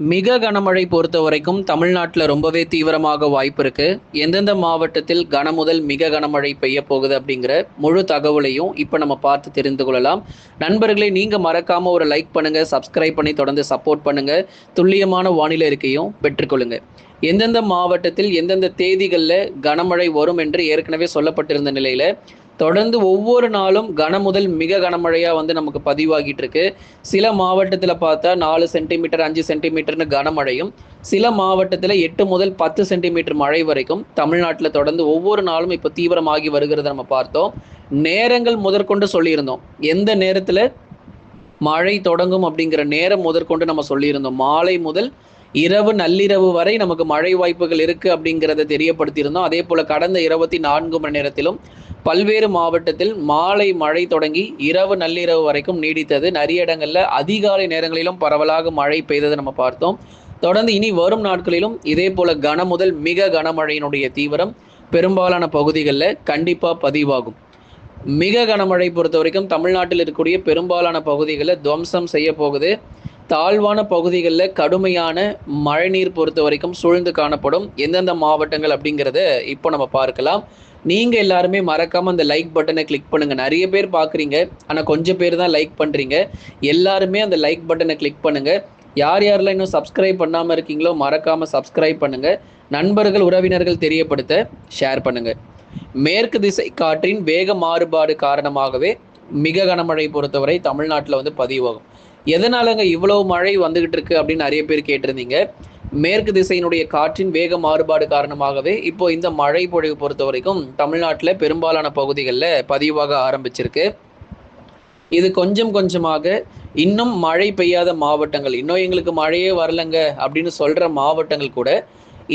மிக கனமழை பொறுத்த வரைக்கும் தமிழ்நாட்டில் ரொம்பவே தீவிரமாக வாய்ப்பு இருக்கு. எந்தெந்த மாவட்டத்தில் கனமுதல் மிக கனமழை பெய்ய போகுது அப்படிங்கிற முழு தகவலையும் இப்போ நம்ம பார்த்து தெரிந்து கொள்ளலாம். நண்பர்களே நீங்க மறக்காம ஒரு லைக் பண்ணுங்க சப்ஸ்கிரைப் பண்ணி தொடர்ந்து சப்போர்ட் பண்ணுங்க. துல்லியமான வானிலை இருக்கையும் பெற்றுக்கொள்ளுங்க எந்தெந்த மாவட்டத்தில் எந்தெந்த தேதிகளில் கனமழை வரும் என்று ஏற்கனவே சொல்லப்பட்டிருந்த நிலையில தொடர்ந்து ஒவ்வொரு நாளும் கன முதல் மிக கனமழையா வந்து நமக்கு பதிவாகிட்டு இருக்கு சில மாவட்டத்தில் பார்த்தா நாலு சென்டிமீட்டர் அஞ்சு சென்டிமீட்டர்னு கனமழையும் சில மாவட்டத்தில் எட்டு முதல் பத்து சென்டிமீட்டர் மழை வரைக்கும் தமிழ்நாட்டில் தொடர்ந்து ஒவ்வொரு நாளும் இப்போ தீவிரமாகி வருகிறத நம்ம பார்த்தோம். நேரங்கள் முதற்கொண்டு சொல்லியிருந்தோம். எந்த நேரத்தில் மழை தொடங்கும் அப்படிங்கிற நேரம் முதற்கொண்டு நம்ம சொல்லியிருந்தோம். மாலை முதல் இரவு நள்ளிரவு வரை நமக்கு மழை வாய்ப்புகள் இருக்கு அப்படிங்கிறத தெரியப்படுத்தியிருந்தோம். அதே போல கடந்த இருபத்தி நான்கு மணி நேரத்திலும் பல்வேறு மாவட்டத்தில் மாலை மழை தொடங்கி இரவு நள்ளிரவு வரைக்கும் நீடித்தது. நிறைய இடங்களில் அதிகாலை நேரங்களிலும் பரவலாக மழை பெய்ததை நம்ம பார்த்தோம். தொடர்ந்து இனி வரும் நாட்களிலும் இதே போல கன முதல் மிக கனமழையினுடைய தீவிரம் பெரும்பாலான பகுதிகளில் கண்டிப்பாக பதிவாகும். மிக கனமழை பொறுத்த வரைக்கும் தமிழ்நாட்டில் இருக்கக்கூடிய பெரும்பாலான பகுதிகளில் துவம்சம் செய்ய போகுது. தாழ்வான பகுதிகளில் கடுமையான மழைநீர் பொறுத்த வரைக்கும் சூழ்ந்து காணப்படும். எந்தெந்த மாவட்டங்கள் அப்படிங்கிறத இப்போ நம்ம பார்க்கலாம். நீங்கள் எல்லாருமே மறக்காமல் அந்த லைக் பட்டனை கிளிக் பண்ணுங்கள் நிறைய பேர் பார்க்குறீங்க. ஆனால் கொஞ்சம் பேர் தான் லைக் பண்ணுறீங்க எல்லாருமே அந்த லைக் பட்டனை கிளிக் பண்ணுங்கள் யார் யாரெல்லாம் இன்னும் சப்ஸ்கிரைப் பண்ணாமல் இருக்கீங்களோ மறக்காமல் சப்ஸ்கிரைப் பண்ணுங்கள் நண்பர்கள் உறவினர்கள் தெரியப்படுத்த ஷேர் பண்ணுங்கள் மேற்கு திசை காற்றின் வேக மாறுபாடு காரணமாகவே மிக கனமழை பொறுத்தவரை தமிழ்நாட்டில் வந்து பதிவாகும். எதனாலங்க இவ்வளவு மழை வந்துகிட்டு இருக்கு அப்படின்னு நிறைய பேர் கேட்டிருந்தீங்க. மேற்கு திசையினுடைய காற்றின் வேக மாறுபாடு காரணமாகவே இப்போ இந்த மழை பொழிவு பொறுத்த வரைக்கும் தமிழ்நாட்டில் பெரும்பாலான பகுதிகளில் பதிவாக ஆரம்பிச்சிருக்கு. இது கொஞ்சம் கொஞ்சமாக இன்னும் மழை பெய்யாத மாவட்டங்கள் இன்னும் எங்களுக்கு மழையே வரலங்க அப்படின்னு சொல்ற மாவட்டங்கள் கூட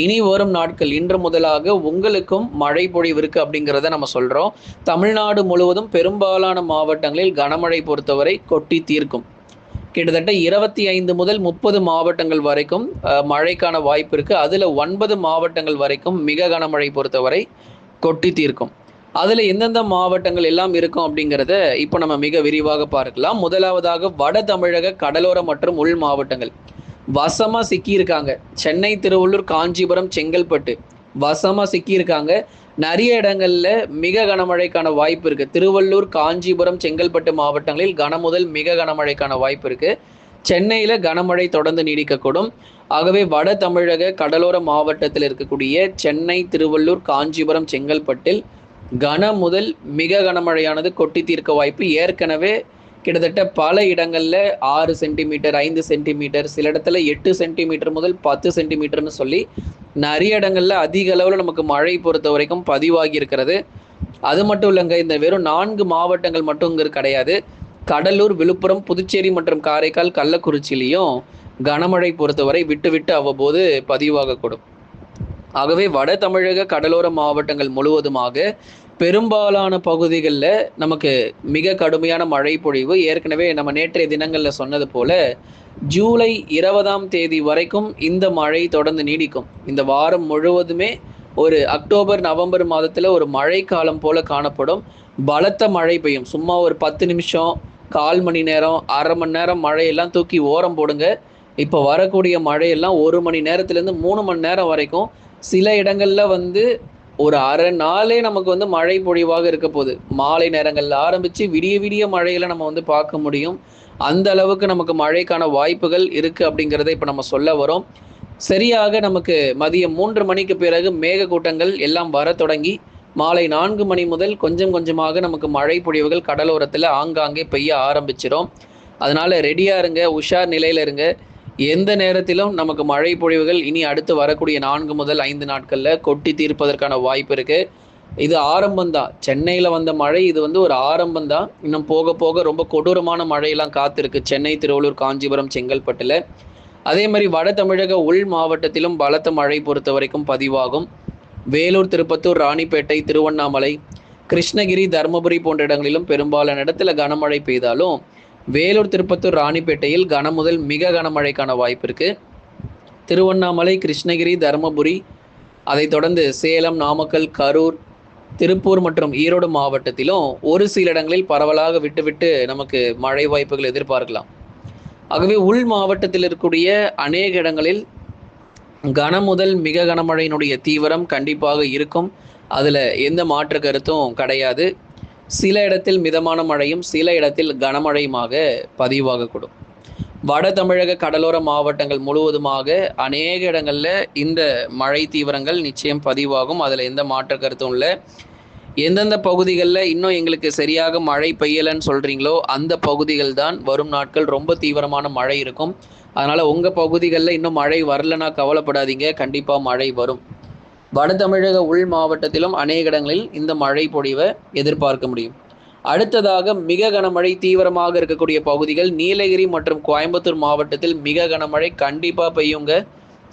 இனி வரும் நாட்கள் இன்று முதலாக உங்களுக்கும் மழை பொழிவு இருக்கு அப்படிங்கிறத நம்ம சொல்றோம். தமிழ்நாடு முழுவதும் பெரும்பாலான மாவட்டங்களில் கனமழை பொறுத்தவரை கொட்டி தீர்க்கும். கிட்டத்தட்ட இருபத்தி ஐந்து முதல் முப்பது மாவட்டங்கள் வரைக்கும் மழைக்கான வாய்ப்பு இருக்கு. அதுல ஒன்பது மாவட்டங்கள் வரைக்கும் மிக கனமழை பொறுத்தவரை கொட்டி தீர்க்கும். அதுல எந்தெந்த மாவட்டங்கள் எல்லாம் இருக்கும் அப்படிங்கிறத இப்போ நம்ம மிக விரிவாக பார்க்கலாம். முதலாவதாக வட தமிழக கடலோர மற்றும் உள் மாவட்டங்கள். வசமா சிக்கியிருக்காங்க. சென்னை திருவள்ளூர் காஞ்சிபுரம் செங்கல்பட்டு. வசமா சிக்கியிருக்காங்க. நிறைய இடங்கள்ல மிக கனமழைக்கான வாய்ப்பு இருக்கு. திருவள்ளூர் காஞ்சிபுரம் செங்கல்பட்டு மாவட்டங்களில் கனமுதல் மிக கனமழைக்கான வாய்ப்பு இருக்கு. சென்னையில கனமழை தொடர்ந்து நீடிக்கக்கூடும். ஆகவே வட தமிழக கடலோர மாவட்டத்தில் இருக்கக்கூடிய சென்னை திருவள்ளூர் காஞ்சிபுரம் செங்கல்பட்டில் கன முதல் மிக கனமழையானது கொட்டி தீர்க்க வாய்ப்பு ஏற்கனவே கிட்டத்தட்ட பல இடங்கள்ல ஆறு சென்டிமீட்டர் ஐந்து சென்டிமீட்டர் சில இடத்துல எட்டு சென்டிமீட்டர் முதல் பத்து சென்டிமீட்டர்னு சொல்லி நிறைய இடங்கள்ல அதிக அளவில் நமக்கு மழை பொறுத்த வரைக்கும் பதிவாகி இருக்கிறது. அது மட்டும் இல்லைங்க இந்த வெறும் நான்கு மாவட்டங்கள் மட்டும் கிடையாது. கடலூர் விழுப்புரம் புதுச்சேரி மற்றும் காரைக்கால் கள்ளக்குறிச்சியிலையும் கனமழை பொறுத்தவரை விட்டு விட்டு அவ்வப்போது பதிவாகக்கூடும் ஆகவே வட தமிழக கடலோர மாவட்டங்கள் முழுவதுமாக பெரும்பாலான பகுதிகளில் நமக்கு மிக கடுமையான மழை பொழிவு. ஏற்கனவே நம்ம நேற்றைய தினங்களில் சொன்னது போல ஜூலை இருபதாம் தேதி வரைக்கும் இந்த மழை தொடர்ந்து நீடிக்கும். இந்த வாரம் முழுவதுமே ஒரு அக்டோபர் நவம்பர் மாதத்தில் ஒரு மழை காலம் போல காணப்படும். பலத்த மழை பெய்யும். சும்மா ஒரு பத்து நிமிஷம் கால் மணி நேரம் அரை மணி நேரம் மழையெல்லாம் தூக்கி ஓரம் போடுங்க. இப்போ வரக்கூடிய மழையெல்லாம் ஒரு மணி நேரத்துலேருந்து மூணு மணி நேரம் வரைக்கும் சில இடங்களில் வந்து ஒரு அரை நாளே நமக்கு வந்து மழை பொழிவாக இருக்க போகுது. மாலை நேரங்கள்ல ஆரம்பிச்சு விடிய விடிய மழையில நம்ம வந்து பார்க்க முடியும். அந்த அளவுக்கு நமக்கு மழைக்கான வாய்ப்புகள் இருக்கு அப்படிங்கிறத இப்போ நம்ம சொல்ல வரோம். சரியாக நமக்கு மதியம் மூன்று மணிக்கு பிறகு மேகக்கூட்டங்கள் எல்லாம் வர தொடங்கி மாலை நான்கு மணி முதல் கொஞ்சம் கொஞ்சமாக நமக்கு மழை பொழிவுகள் கடலோரத்தில் ஆங்காங்கே பெய்ய ஆரம்பிச்சிடும் அதனால ரெடியா இருங்க உஷார் நிலையில இருங்க. எந்த நேரத்திலும் நமக்கு மழை பொழிவுகள் இனி அடுத்து வரக்கூடிய நான்கு முதல் ஐந்து நாட்களில் கொட்டி தீர்ப்பதற்கான வாய்ப்பு இருக்கு. இது ஆரம்பம்தான் சென்னையில் வந்த மழை இது வந்து ஒரு ஆரம்பம்தான் இன்னும் போக போக ரொம்ப கொடூரமான மழையெல்லாம் காத்திருக்கு. சென்னை திருவள்ளூர் காஞ்சிபுரம் செங்கல்பட்டுல. அதே மாதிரி வட தமிழக உள் மாவட்டத்திலும் பலத்த மழை பொறுத்த வரைக்கும் பதிவாகும். வேலூர் திருப்பத்தூர் ராணிப்பேட்டை திருவண்ணாமலை கிருஷ்ணகிரி தருமபுரி போன்ற இடங்களிலும் பெரும்பாலான இடத்துல கனமழை பெய்தாலும் வேலூர் திருப்பத்தூர் ராணிப்பேட்டையில் கனமுதல் மிக கனமழைக்கான வாய்ப்பு இருக்கு. திருவண்ணாமலை கிருஷ்ணகிரி தருமபுரி அதைத் தொடர்ந்து சேலம் நாமக்கல் கரூர் திருப்பூர் மற்றும் ஈரோடு மாவட்டத்திலும் ஒரு சில இடங்களில் பரவலாக விட்டுவிட்டு நமக்கு மழை வாய்ப்புகள் எதிர்பார்க்கலாம். ஆகவே உள் மாவட்டத்தில் இருக்கக்கூடிய அநேக இடங்களில் கன முதல் மிக கனமழையினுடைய தீவிரம் கண்டிப்பாக இருக்கும். அதில் எந்த மாற்று கருத்தும் கிடையாது. சில இடத்தில் மிதமான மழையும் சில இடத்தில் கனமழையுமாக பதிவாகக்கூடும். வட தமிழக கடலோர மாவட்டங்கள் முழுவதுமாக அநேக இடங்களில் இந்த மழை தீவிரங்கள் நிச்சயம் பதிவாகும். அதில் எந்த மாற்று கருத்தும் இல்லை. எந்தெந்த பகுதிகளில் இன்னும் எங்களுக்கு சரியாக மழை பெய்யலைன்னு சொல்கிறீங்களோ அந்த பகுதிகள் தான் வரும் நாட்கள் ரொம்ப தீவிரமான மழை இருக்கும். அதனால் உங்கள் பகுதிகளில் இன்னும் மழை வரலன்னா கவலைப்படாதீங்க. கண்டிப்பாக மழை வரும். வட தமிழக உள் மாவட்டத்திலும் அநேக இடங்களில் இந்த மழை பொழிவை எதிர்பார்க்க முடியும். அடுத்ததாக மிக கனமழை தீவிரமாக இருக்கக்கூடிய பகுதிகள் நீலகிரி மற்றும் கோயம்புத்தூர் மாவட்டத்தில் மிக கனமழை கண்டிப்பாக பெய்யுங்க.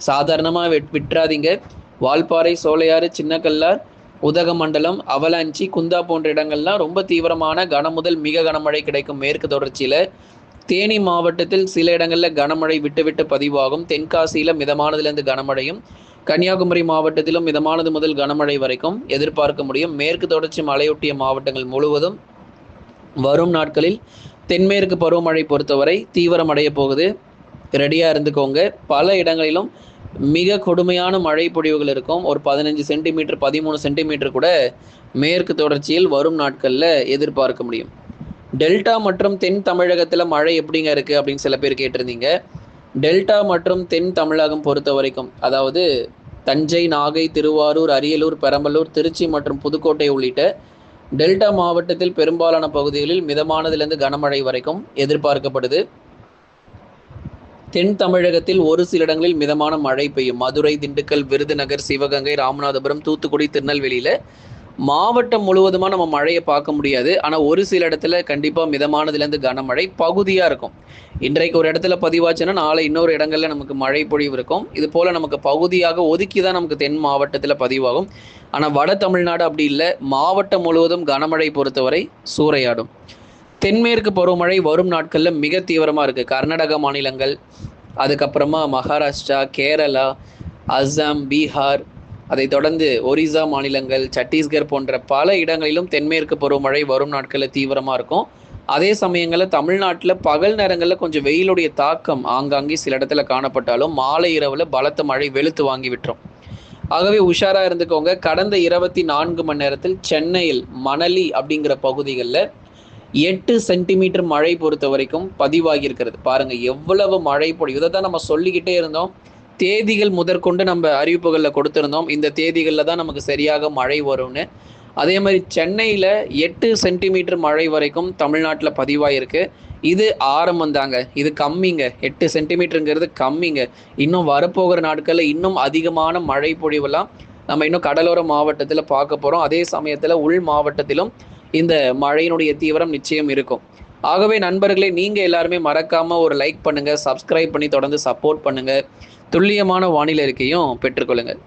சாதாரணமாக வெட் விட்டுறாதீங்க. வால்பாறை சோலையாறு சின்னக்கல்லார் உதகமண்டலம் அவலாஞ்சி குந்தா போன்ற இடங்கள்லாம் ரொம்ப தீவிரமான கன முதல் மிக கனமழை கிடைக்கும் மேற்கு தொடர்ச்சியில். தேனி மாவட்டத்தில் சில இடங்களில் கனமழை விட்டுவிட்டு பதிவாகும். தென்காசியில் மிதமானதுலேருந்து கனமழையும் கன்னியாகுமரி மாவட்டத்திலும் மிதமானது முதல் கனமழை வரைக்கும் எதிர்பார்க்க முடியும். மேற்கு தொடர்ச்சி மலையொட்டிய மாவட்டங்கள் முழுவதும் வரும் நாட்களில் தென்மேற்கு பருவமழை பொறுத்தவரை தீவிரமடைய போகுது. ரெடியாக இருந்துக்கோங்க. பல இடங்களிலும் மிக கொடுமையான மழை பொழிவுகள் இருக்கும். ஒரு பதினஞ்சு சென்டிமீட்டர் பதிமூணு சென்டிமீட்டர் கூட மேற்கு தொடர்ச்சியில் வரும் நாட்களில் எதிர்பார்க்க முடியும். டெல்டா மற்றும் தென் தமிழகத்தில் மழை எப்படிங்க இருக்குது அப்படின்னு சில பேர் கேட்டிருந்தீங்க. டெல்டா மற்றும் தென் தமிழகம் பொறுத்த வரைக்கும் அதாவது தஞ்சை நாகை திருவாரூர் அரியலூர் பெரம்பலூர் திருச்சி மற்றும் புதுக்கோட்டை உள்ளிட்ட டெல்டா மாவட்டத்தில் பெரும்பாலான பகுதிகளில் மிதமானதிலிருந்து கனமழை வரைக்கும் எதிர்பார்க்கப்படுது. தென் தமிழகத்தில் ஒரு சில இடங்களில் மிதமான மழை பெய்யும். மதுரை திண்டுக்கல் விருதுநகர் சிவகங்கை ராமநாதபுரம் தூத்துக்குடி திருநெல்வேலியில் மாவட்டம் முழுவதுமாக நம்ம மழையை பார்க்க முடியாது. ஆனால் ஒரு சில இடத்துல கண்டிப்பாக மிதமானதுலேருந்து கனமழை பகுதியாக இருக்கும். இன்றைக்கு ஒரு இடத்துல பதிவாச்சுன்னா நாளை இன்னொரு இடங்களில் நமக்கு மழை பொழிவு இருக்கும். இது போல் நமக்கு பகுதியாக ஒதுக்கி தான் நமக்கு தென் மாவட்டத்தில் பதிவாகும். ஆனால் வட தமிழ்நாடு அப்படி இல்லை. மாவட்டம் முழுவதும் கனமழை பொறுத்தவரை சூறையாடும். தென்மேற்கு பருவமழை வரும் நாட்களில் மிக தீவிரமாக இருக்குது கர்நாடக மாநிலங்கள் அதுக்கப்புறமா மகாராஷ்டிரா கேரளா அஸ்ஸாம் பீகார் அதைத் தொடர்ந்து ஒரிசா மாநிலங்கள் சத்தீஸ்கர் போன்ற பல இடங்களிலும் தென்மேற்கு பருவமழை வரும் நாட்களில் தீவிரமாக இருக்கும். அதே சமயங்களில் தமிழ்நாட்டில் பகல் நேரங்களில் கொஞ்சம் வெயிலுடைய தாக்கம் ஆங்காங்கே சில இடத்துல காணப்பட்டாலும் மாலை இரவில் பலத்த மழை வெளுத்து வாங்கி விட்டுரும். ஆகவே உஷாராக இருந்துக்கோங்க. கடந்த இருபத்தி நான்கு மணி நேரத்தில் சென்னையில் மணலி அப்படிங்கிற பகுதிகளில் எட்டு சென்டிமீட்டர் மழை பொறுத்த வரைக்கும் பதிவாகி இருக்கிறது. பாருங்க எவ்வளவு மழை பொடியும் இதை தான் நம்ம சொல்லிக்கிட்டே இருந்தோம். தேதிகள் முதற்கொண்டு நம்ம அறிவிப்புகளில் கொடுத்துருந்தோம். இந்த தேதிகளில் தான் நமக்கு சரியாக மழை வரும்னு. அதே மாதிரி சென்னையில் எட்டு சென்டிமீட்டர் மழை வரைக்கும் தமிழ்நாட்டில் பதிவாயிருக்கு. இது ஆரம்பம் தாங்க இது கம்மிங்க. எட்டு சென்டிமீட்டருங்கிறது கம்மிங்க. இன்னும் வரப்போகிற நாட்களில் இன்னும் அதிகமான மழை பொழிவெல்லாம் நம்ம இன்னும் கடலோர மாவட்டத்தில் பார்க்க போகிறோம் அதே சமயத்தில் உள் மாவட்டத்திலும் இந்த மழையினுடைய தீவிரம் நிச்சயம் இருக்கும். ஆகவே நண்பர்களே நீங்கள் எல்லாருமே மறக்காமல் ஒரு லைக் பண்ணுங்கள் சப்ஸ்கிரைப் பண்ணி தொடர்ந்து சப்போர்ட் பண்ணுங்கள் துல்லியமான வானிலை அறிக்கையும் பெற்றுக்கொள்ளுங்கள்.